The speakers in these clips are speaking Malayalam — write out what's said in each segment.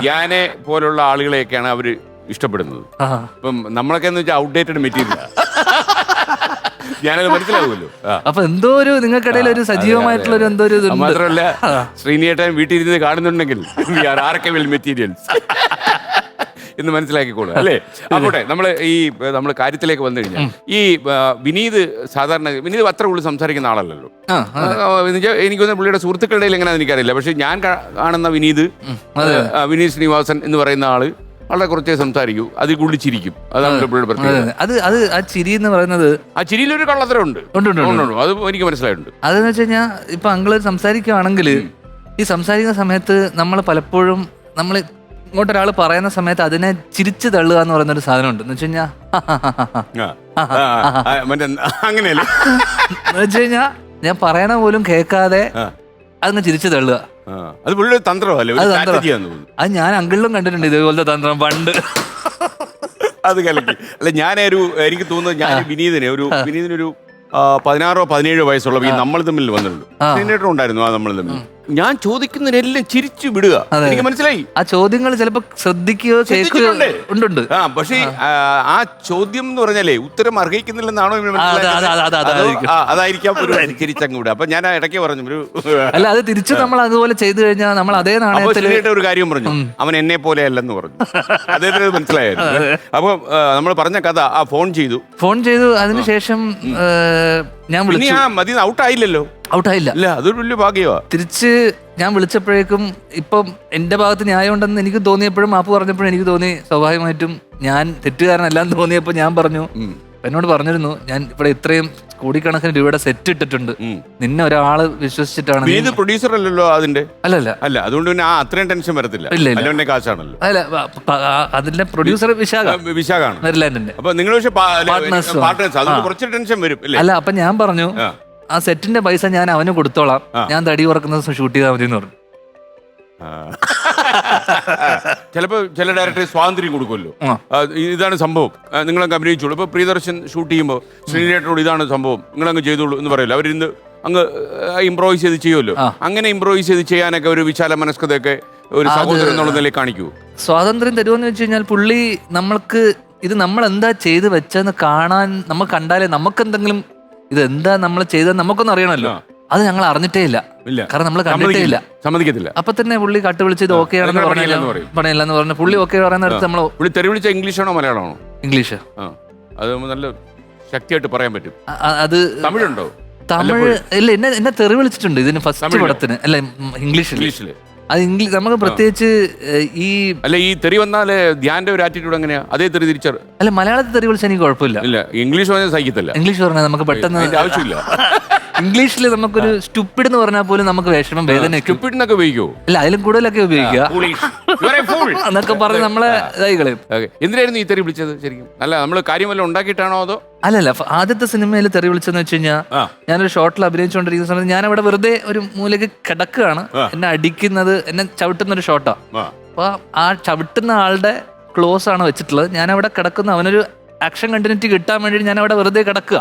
ധ്യാനെ പോലുള്ള ആളുകളെയൊക്കെയാണ് അവർ ഇഷ്ടപ്പെടുന്നത്. ഇപ്പം നമ്മളൊക്കെ എന്ന് വെച്ചാൽ ഔട്ട്ഡേറ്റഡ് മെറ്റീരിയൽ ഞാനത് മനസ്സിലാവുമല്ലോ. അപ്പൊ എന്തോ ഒരു നിങ്ങൾക്കിടയിൽ ഒരു സജീവമായിട്ടുള്ള ഒരു എന്തോ ഒരു മാത്രമല്ല ശ്രീനിയേട്ടൻ വീട്ടിൽ ഇരുന്ന് കാണുന്നുണ്ടെങ്കിൽ archival materials. എന്ന് മനസ്സിലാക്കിക്കോളൂ. അല്ലേ? അവിടെ നമ്മൾ ഈ നമ്മൾ കാര്യത്തിലേക്ക് വന്നു കഴിഞ്ഞാൽ ഈ വിനീത് സാധാരണ വിനീത് അത്ര കൂടുതൽ സംസാരിക്കുന്ന ആളല്ലല്ലോ. ആ, ആ, എന്നുവെച്ചാ എനിക്ക് തോന്നുന്നു പുള്ളിയുടെ സുഹൃത്തുക്കളുടെ എങ്ങനെ എനിക്കറിയില്ല. പക്ഷെ ഞാൻ കാണുന്ന വിനീത് വിനീത് ശ്രീനിവാസൻ എന്ന് പറയുന്ന ആൾ വളരെ കുറച്ചേ സംസാരിക്കൂ. അതിൽ കൂടുതൽ ചിരിക്കും. അതാണ് പുള്ളിയുടെ അതെ, പ്രത്യേകത. അത് അത് ആ ചിരി എന്ന് പറയുന്നത് ആ ചിരിയിലൊരു കള്ളത്തരം ഉണ്ട്. അത് എനിക്ക് മനസ്സിലായിട്ടുണ്ട്. അതെന്ന് വെച്ച് കഴിഞ്ഞാൽ ഇപ്പൊ അങ്കിൾ സംസാരിക്കുകയാണെങ്കിൽ ഈ സംസാരിക്കുന്ന സമയത്ത് നമ്മൾ പലപ്പോഴും നമ്മൾ ഇങ്ങോട്ട് ഒരാൾ പറയുന്ന സമയത്ത് അതിനെ ചിരിച്ചു തള്ളുക എന്ന് പറയുന്ന ഒരു സാധനം ഉണ്ട് എന്ന് വെച്ച് കഴിഞ്ഞാൽ അങ്ങനെയല്ലേ? എന്ന് വെച്ച് കഴിഞ്ഞാൽ ഞാൻ പറയണ പോലും കേൾക്കാതെ. അതിനെ ചിരിച്ചു തള്ളുക. അത് പുള്ളിയുടെ തന്ത്രമല്ലേ? അത് ഞാൻ അങ്കിളിലും കണ്ടിട്ടുണ്ട് ഇതേപോലത്തെ തന്ത്രം പണ്ട്. അത് കലക്കി. അല്ല ഞാനൊരു എനിക്ക് തോന്നുന്നത് ഞാൻ വിനീതിനെ ഒരു വിനീതിനൊരു പതിനാറോ പതിനേഴോ വയസ്സുള്ള നമ്മൾ തമ്മിൽ വന്നിട്ടുണ്ട്. ഉണ്ടായിരുന്നു ആ നമ്മൾ തമ്മിൽ. ഞാൻ ചോദിക്കുന്നതിനെല്ലാം ചിരിച്ചു വിടുക. എനിക്ക് മനസ്സിലായി? ആ ചോദ്യങ്ങൾ ചിലപ്പോ ശ്രദ്ധിക്കുകയോ കേൾക്കുകയോ. ആ പക്ഷേ ആ, ചോദ്യം എന്ന് പറഞ്ഞാലേ ഉത്തരം അർഹിക്കുന്നില്ലെന്നാണോ അതായിരിക്കും. ചിരിച്ചങ്ങ് വിടുക അപ്പൊ ഞാൻ ഇടയ്ക്ക് പറഞ്ഞു ഒരു അല്ല അത് തിരിച്ചു നമ്മൾ അതുപോലെ ചെയ്തു കഴിഞ്ഞാൽ നമ്മൾ അതേ നാണയത്തിൽ ഒരു കാര്യം പറഞ്ഞു. അവൻ എന്നെ പോലെ അല്ലെന്ന് പറഞ്ഞു. അദ്ദേഹത്തിന് മനസ്സിലായിരുന്നു അപ്പൊ നമ്മൾ പറഞ്ഞ കഥ ആ ഫോൺ ചെയ്തു. ഫോൺ ചെയ്തു അതിനുശേഷം ഞാൻ വിളിച്ചു. മതി ഔട്ടായില്ലല്ലോ. ഔട്ടായില്ല. ഇല്ല അതൊരു വലിയ ഭാഗ്യമാ തിരിച്ച് ഞാൻ വിളിച്ചപ്പോഴേക്കും ഇപ്പം എന്റെ ഭാഗത്ത് ന്യായമുണ്ടെന്ന് എനിക്ക് തോന്നിയപ്പോഴും മാപ്പ് പറഞ്ഞപ്പോഴും എനിക്ക് തോന്നി സ്വാഭാവികമായിട്ടും ഞാൻ തെറ്റുകാരനല്ലാന്ന് തോന്നിയപ്പോൾ ഞാൻ പറഞ്ഞു. എന്നോട് പറഞ്ഞിരുന്നു ഞാൻ ഇവിടെ ഇത്രയും കോടിക്കണക്കിന് രൂപയുടെ സെറ്റ് ഇട്ടിട്ടുണ്ട്. നിന്നെ ഒരാൾ വിശ്വസിച്ചിട്ടാണ് നീ- പ്രൊഡ്യൂസർ അല്ലല്ലോ അതിന്റെ അല്ലല്ല അല്ല. അതുകൊണ്ട് പിന്നെ ആ അത്രയും ടെൻഷൻ വരത്തില്ല. ഇല്ല. കാശാണല്ലോ. അല്ല അതിന്റെ പ്രൊഡ്യൂസർ വിശാഖ. വിശാഖാണ്. നെതർലാൻഡിന്റെ അപ്പൊ നിങ്ങൾ പക്ഷേ Partners. ആണ്. പാർട്ട്നേഴ്സ് അതുകൊണ്ട് കുറച്ച് ടെൻഷൻ വരും അല്ല അപ്പൊ ഞാൻ പറഞ്ഞു ആ. സെറ്റിന്റെ പൈസ ഞാൻ അവന് കൊടുത്തോളാം. ഞാൻ തടി ഉറക്കുന്ന ദിവസം ഷൂട്ട് ചെയ്താൽ മതി എന്ന് പറഞ്ഞു. ചിലപ്പോ ചില ഡയറക്ടർ സ്വാതന്ത്ര്യം കൊടുക്കുമല്ലോ. ആ, ഇതാണ് സംഭവം. ആ, നിങ്ങളങ്ങ് അഭിനയിച്ചോളൂ. ഇപ്പൊ പ്രിയദർശൻ ഷൂട്ട് ചെയ്യുമ്പോൾ ശ്രീനേട്ടനോട് ഇതാണ് സംഭവം. നിങ്ങളങ്ങ് ചെയ്തോളൂ എന്ന് പറയല്ലോ. അവരിന്ന് അങ്ങ് ഇംപ്രോവൈസ് ചെയ്ത് ചെയ്യുമല്ലോ. ആ. അങ്ങനെ ഇംപ്രോവൈസ് ചെയ്ത് ചെയ്യാനൊക്കെ ഒരു വിശാല മനസ്കതയൊക്കെ ഒരു സഹോദരൻ എന്നുള്ള നിലയിൽ കാണിക്കൂ. സ്വാതന്ത്ര്യം തരുമെന്ന് വെച്ച് കഴിഞ്ഞാൽ പുള്ളി നമ്മൾക്ക് ഇത് നമ്മൾ എന്താ ചെയ്ത് വെച്ചെന്ന് കാണാൻ നമ്മൾ കണ്ടാലേ നമുക്ക് എന്തെങ്കിലും ഇത് എന്താ നമ്മൾ ചെയ്തത് നമുക്കൊന്നും അറിയണമല്ലോ. അത് ഞങ്ങൾ അറിഞ്ഞിട്ടേ ഇല്ല. കാരണം നമ്മൾ കണ്ടിട്ടേ ഇല്ല. സമ്മതിക്കത്തില്ല. അപ്പൊ തന്നെ പുള്ളി കട്ട് വിളിച്ച് ഇത് ഓക്കെ ആണെന്ന് പറഞ്ഞില്ല എന്ന് പറഞ്ഞു പുള്ളി ഓക്കെ പറയുന്നിടത്ത് നമ്മൾ പുള്ളി തെറി വിളിച്ച ഇംഗ്ലീഷാണോ മലയാളമാണോ? ഇംഗ്ലീഷ് അത് നല്ല ശക്തിയായിട്ട് പറയാൻ പറ്റും. അത് തമിഴുണ്ടോ? തമിഴ് അല്ല എന്നെ എന്നെ തെറി വിളിച്ചിട്ടുണ്ട് ഇതിന് ഫസ്റ്റ്? പടത്തിന്. അല്ല ഇംഗ്ലീഷ് ഇംഗ്ലീഷിൽ ഇംഗ്ലീഷിൽ അത് ഇംഗ്ലീഷ് നമുക്ക് പ്രത്യേകിച്ച് ഈ അല്ല ഈ തെറി വന്നാൽ ധ്യാന്റെ ഒരു ആറ്റിറ്റ്യൂഡ് എങ്ങനെയാ? അതേ തെറി തിരിച്ചർ അല്ല മലയാളത്തിൽ തെറി വിളിച്ചാൽ എനിക്ക് കുഴപ്പമില്ല. ഇല്ല ഇംഗ്ലീഷ് പറഞ്ഞാൽ സഹിക്കത്തില്ല. ഇംഗ്ലീഷ് പറഞ്ഞാൽ നമുക്ക് പെട്ടെന്ന് ആവശ്യമില്ല. ഇംഗ്ലീഷിൽ നമുക്കൊരു സ്റ്റുപ്പിഡ് എന്ന് പറഞ്ഞാൽ പോലും നമുക്ക് വിഷമം വേദന ഉപയോഗിക്കോ? അല്ല അതിലും കൂടുതലൊക്കെ ഉപയോഗിക്കുക. എന്നൊക്കെ പറഞ്ഞ് നമ്മളെ ഇതായി കളയും Okay. എന്തിനായിരുന്നു ഈ തെറി വിളിച്ചത് ശരിക്കും? അല്ല നമ്മൾ കാര്യം വല്ലതും ഉണ്ടാക്കിയിട്ടാണോ അതോ? അല്ലല്ല ആദ്യത്തെ സിനിമയിൽ തെറി വിളിച്ചെന്ന് വെച്ച് കഴിഞ്ഞാൽ. ഞാനൊരു ഷോട്ടിൽ അഭിനയിച്ചുകൊണ്ടിരിക്കുന്ന സമയത്ത് ഞാൻ അവിടെ വെറുതെ ഒരു മൂലയ്ക്ക് കിടക്കുകയാണ്. എന്നെ അടിക്കുന്നത് എന്നെ ചവിട്ടുന്ന ഒരു ഷോട്ടാ. അപ്പൊ ആ ചവിട്ടുന്ന ആളുടെ ക്ലോസ് ആണ് വെച്ചിട്ടുള്ളത്. ഞാൻ അവിടെ കിടക്കുന്ന അവനൊരു ആക്ഷൻ കണ്ടിന്യൂറ്റി കിട്ടാൻ വേണ്ടി ഞാൻ അവിടെ വെറുതെ കിടക്കുക.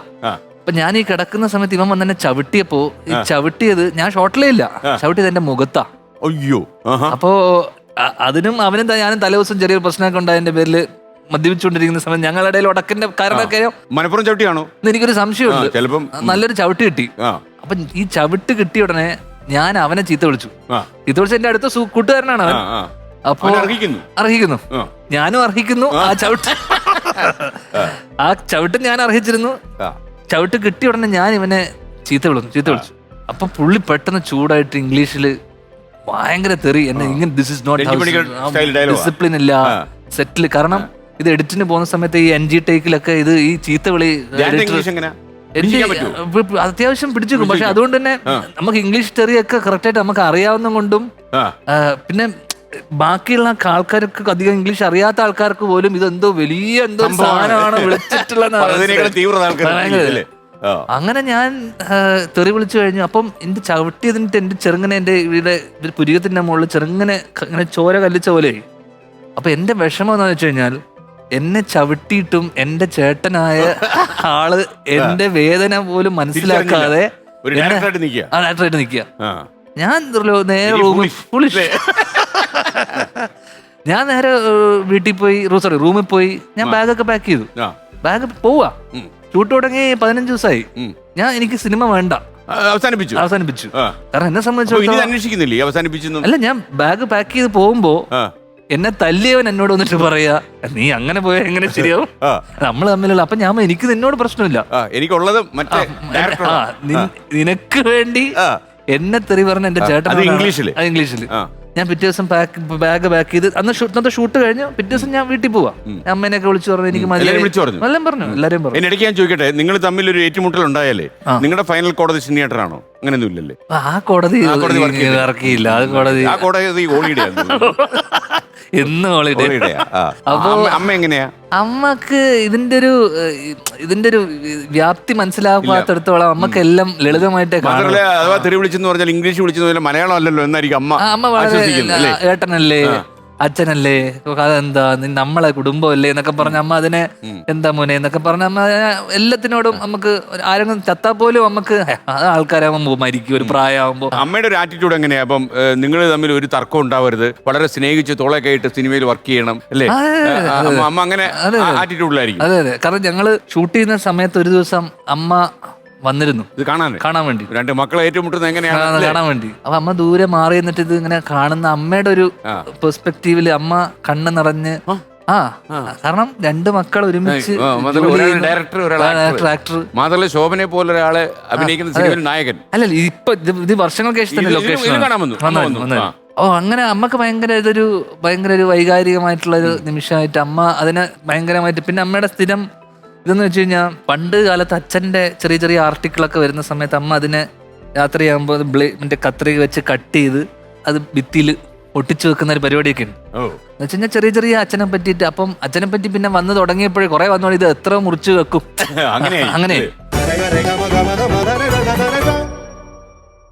അപ്പൊ ഞാൻ ഈ കിടക്കുന്ന സമയത്ത് ഇവൻ വന്നെ ചവിട്ടിയപ്പോ ഈ ചവിട്ടിയത് ഞാൻ ഷോട്ടിലേ ഇല്ല. ചവിട്ടിയത് എന്റെ മുഖത്താ. അയ്യോ. അപ്പോ അ- അതിനും അവനും ത- ഞാനും തലേദിവസം ചെറിയൊരു പ്രശ്നമൊക്കെ ഉണ്ടായതിന്റെ പേരിൽ മദ്യപിച്ചുകൊണ്ടിരിക്കുന്ന സമയം. ഞങ്ങളുടെ ഇടയിൽ ഉടക്കിന്റെ കാരണമൊക്കെ മലപ്പുറം ചവിട്ടിയാണോ? എനിക്കൊരു ആ സംശയമുണ്ട് നല്ലൊരു ചവിട്ട് കിട്ടി. ആ. അപ്പൊ ഈ ചവിട്ട് കിട്ടിയ ഉടനെ ഞാൻ അവനെ ചീത്ത വിളിച്ചു. ആ. ചീത്ത വിളിച്ച എന്റെ അടുത്ത സു- കൂട്ടുകാരനാണ് അവൻ. ആ അപ്പോ അവൻ അർഹിക്കുന്നു. അർഹിക്കുന്നു. ആ. ഞാനും അർഹിക്കുന്നു ആ. ചവിട്ട്. ആ ചവിട്ട് ഞാൻ അർഹിച്ചിരുന്നു. ആ. ചവിട്ട് കിട്ടിയ ഉടനെ ഞാൻ ഇവനെ ചീത്ത വിളിച്ചു ചീത്ത വിളിച്ചു. അപ്പൊ പുള്ളി പെട്ടെന്ന് ചൂടായിട്ട് ഇംഗ്ലീഷിൽ ഭയങ്കര തെറി. എന്നെ ഇങ്ങനെ ദിസ് ഇസ് നോട്ട് ഡിസിപ്ലിൻ ഇല്ല. സെറ്റിൽ കാരണം ഇത് എഡിറ്റിന് പോകുന്ന സമയത്ത് ഈ എൻ ജി ടേക്കിലൊക്കെ ഇത് ഈ ചീത്ത വിളി അത്യാവശ്യം പിടിച്ചു പക്ഷെ അതുകൊണ്ട് തന്നെ നമുക്ക് ഇംഗ്ലീഷ് തെറിയൊക്കെ കറക്റ്റ് ആയിട്ട് നമുക്ക് അറിയാവുന്ന കൊണ്ടും പിന്നെ ബാക്കിയുള്ള ആൾക്കാർക്ക് അധികം ഇംഗ്ലീഷ് അറിയാത്ത ആൾക്കാർക്ക് പോലും ഇതെന്തോ വലിയ എന്തോ സാധനമാണ് വിളിച്ചിട്ടുള്ള അങ്ങനെ ഞാൻ തെറി വിളിച്ചു കഴിഞ്ഞു. അപ്പം എന്റെ ചവിട്ടിയതിന്റെ എന്റെ ചെറുങ്ങനെ എന്റെ ഇവിടെ പുരികത്തിന്റെ മുകളിൽ ചെറുങ്ങനെ ഇങ്ങനെ ചോര കല്ലിച്ച പോലെ അപ്പൊ എന്റെ വിഷമം എന്ന് വെച്ച് കഴിഞ്ഞാൽ എന്നെ ചവിട്ടിയിട്ടും എന്റെ ചേട്ടനായ ആൾ എന്റെ വേദന പോലും മനസ്സിലാക്കാതെ ഡയറക്ടറായിട്ട് നിൽക്കുക. ഞാൻ നേരെ റൂമിൽ. ഞാൻ നേരെ വീട്ടിൽ പോയി സോറി റൂമിൽ പോയി ഞാൻ ബാഗൊക്കെ പാക്ക് ചെയ്തു. ബാഗ് പോവാ. ഷൂട്ട് തുടങ്ങി പതിനഞ്ച് ദിവസമായി ഞാൻ എനിക്ക് സിനിമ വേണ്ട. അവസാനിപ്പിച്ചു. അവസാനിപ്പിച്ചു. കാരണം എന്നെ സംബന്ധിച്ചിടത്തോളം അന്വേഷിക്കുന്നില്ലേ? അവസാനിപ്പിച്ചു അല്ല ഞാൻ ബാഗ് പാക്ക് ചെയ്ത് പോകുമ്പോ എന്നെ തല്ലിയവൻ എന്നോട് വന്നിട്ട് പറയാ നീ അങ്ങനെ പോയാൽ എങ്ങനെ ശരിയാവും? നമ്മൾ തമ്മിലുള്ള അപ്പൊ ഞാൻ എനിക്ക് നിന്നോട് പ്രശ്നമില്ല. എനിക്കുള്ളത് മറ്റേ നിനക്ക് വേണ്ടി എന്നെ തെറി പറഞ്ഞ എന്റെ ചേട്ടൻ? ഇംഗ്ലീഷിൽ ആ. ഞാൻ പിറ്റേ ദിവസം പാക്ക് ബാഗ് പാക്ക് ചെയ്ത് അന്ന് ഷൂട്ട് ഇന്നത്തെ ഷൂട്ട് കഴിഞ്ഞു പിറ്റേ ദിവസം ഞാൻ വീട്ടിൽ പോവാ. അമ്മേനൊക്കെ അമ്മേനെയൊക്കെ വിളിച്ചു പറഞ്ഞു എനിക്ക് എല്ലാവരും വിളിച്ചു പറഞ്ഞു? എല്ലാം പറഞ്ഞു എല്ലാരും പറഞ്ഞു. എന്നിടയ്ക്ക് ഞാൻ ചോദിക്കട്ടെ നിങ്ങൾ തമ്മിൽ ഒരു ഏറ്റുമുട്ടൽ ഉണ്ടായാലേ നിങ്ങളുടെ ഫൈനൽ കോടതി സിനിയേറ്ററാണോ അങ്ങനെയൊന്നും ഇല്ലല്ലേ? ആ കോടതി ചെയ്യില്ല. ഇറക്കിയില്ല ആ കോടതി ആ കോടതി ഓളിയുടെ എന്ന് ഹോളിഡേ അപ്പോ- അമ്മ എങ്ങനെയാ? അമ്മയ്ക്ക് ഇതിന്റെ ഒരു ഇതിന്റെ ഒരു വ്യാപ്തി മനസ്സിലാക്കാത്തടത്തോളം അമ്മയ്ക്ക് എല്ലാം ലളിതമായിട്ടേ കാണും മാത്രമല്ല അഥവാ തെറി വിളിച്ചെന്ന് പറഞ്ഞാൽ ഇംഗ്ലീഷ് വിളിച്ചെന്ന് പറഞ്ഞാൽ മലയാളം അല്ലല്ലോ എന്നായിരിക്കും അമ്മ അമ്മ വളരെ ഏട്ടനല്ലേ? അച്ഛനല്ലേ? അതെന്താ? നമ്മളെ കുടുംബമല്ലേ എന്നൊക്കെ പറഞ്ഞ അമ്മ അതിനെ എന്താ മോനെ എന്നൊക്കെ പറഞ്ഞ അമ്മ എല്ലാത്തിനോടും നമുക്ക് ആരെങ്കിലും ചത്താ പോലും നമുക്ക് ആൾക്കാരാകുമ്പോ മരിക്കും ഒരു പ്രായമാകുമ്പോ. അമ്മയുടെ ഒരു ആറ്റിറ്റ്യൂഡ് എങ്ങനെയാ? അപ്പം നിങ്ങൾ തമ്മിൽ ഒരു തർക്കം ഉണ്ടാവരുത്. വളരെ സ്നേഹിച്ച് തോളൊക്കെ കേട്ട് സിനിമയിൽ വർക്ക് ചെയ്യണം അല്ലേ? അമ്മ അങ്ങനെ ആറ്റിറ്റ്യൂഡിലായിരിക്കും അതെ. അതെ കാരണം ഞങ്ങൾ ഷൂട്ട് ചെയ്യുന്ന സമയത്ത് ഒരു ദിവസം അമ്മ വന്നിരുന്നു. ഇത് കാണാനേ കാണാൻ വേണ്ടി. രണ്ട് മക്കളെ ഏറ്റുമുട്ടുന്നത് എങ്ങനെയാണ്? കാണാൻ- വേണ്ടി. അപ്പൊ അമ്മ ദൂരെ മാറി എന്നിട്ട് ഇത് ഇങ്ങനെ കാണുന്ന അമ്മയുടെ ഒരു ആ. പെർസ്പെക്റ്റീവിൽ അമ്മ കണ്ണ് നിറഞ്ഞ് ആ. കാരണം രണ്ട് മക്കൾ ഒരുമിച്ച് ആ, മാത്രമല്ല ജോലി ഒരാൾ ചെയ്യുന്ന- ഡയറക്ടർ ഒരാൾ ആ, ആക്ടർ. ഡയറക്ടർ, ആക്ടർ മാത്രമല്ല ശോഭനെ പോലെ ഒരാളെ അഭിനയിക്കുന്ന സിനിമയിൽ നായകൻ. അല്ലല്ല ഇപ്പൊ ഇത് ഇത് വർഷങ്ങൾക്ക് ശേഷം തന്നെ ഇത് ലൊക്കേഷൻ ഇത് കാണാൻ വന്നു. ഓ അങ്ങനെ അമ്മയ്ക്ക് ഭയങ്കര ഇതൊരു ഭയങ്കര ഒരു വൈകാരികമായിട്ടുള്ള ഒരു നിമിഷമായിട്ട് അമ്മ അതിനെ ഭയങ്കരമായിട്ട് പിന്നെ അമ്മയുടെ സ്ഥിരം ഇതെന്ന് വെച്ച് കഴിഞ്ഞാൽ പണ്ട് കാലത്ത് അച്ഛന്റെ ചെറിയ ചെറിയ ആർട്ടിക്കിളൊക്കെ വരുന്ന സമയത്ത് അമ്മ അതിനെ രാത്രിയാകുമ്പോൾ ബ്ലേ മറ്റേ കത്രിക വെച്ച് കട്ട് ചെയ്ത് അത് ഭിത്തിയിൽ ഒട്ടിച്ചു വെക്കുന്ന ഒരു പരിപാടിയൊക്കെ ഉണ്ട്. എന്ന് വെച്ച് കഴിഞ്ഞാൽ ചെറിയ ചെറിയ അച്ഛനെ പറ്റിയിട്ട് അപ്പം അച്ഛനെ പറ്റി പിന്നെ വന്ന് തുടങ്ങിയപ്പോഴേ കുറെ വന്നോളൂ ഇത് എത്ര മുറിച്ച് വെക്കും. അങ്ങനെ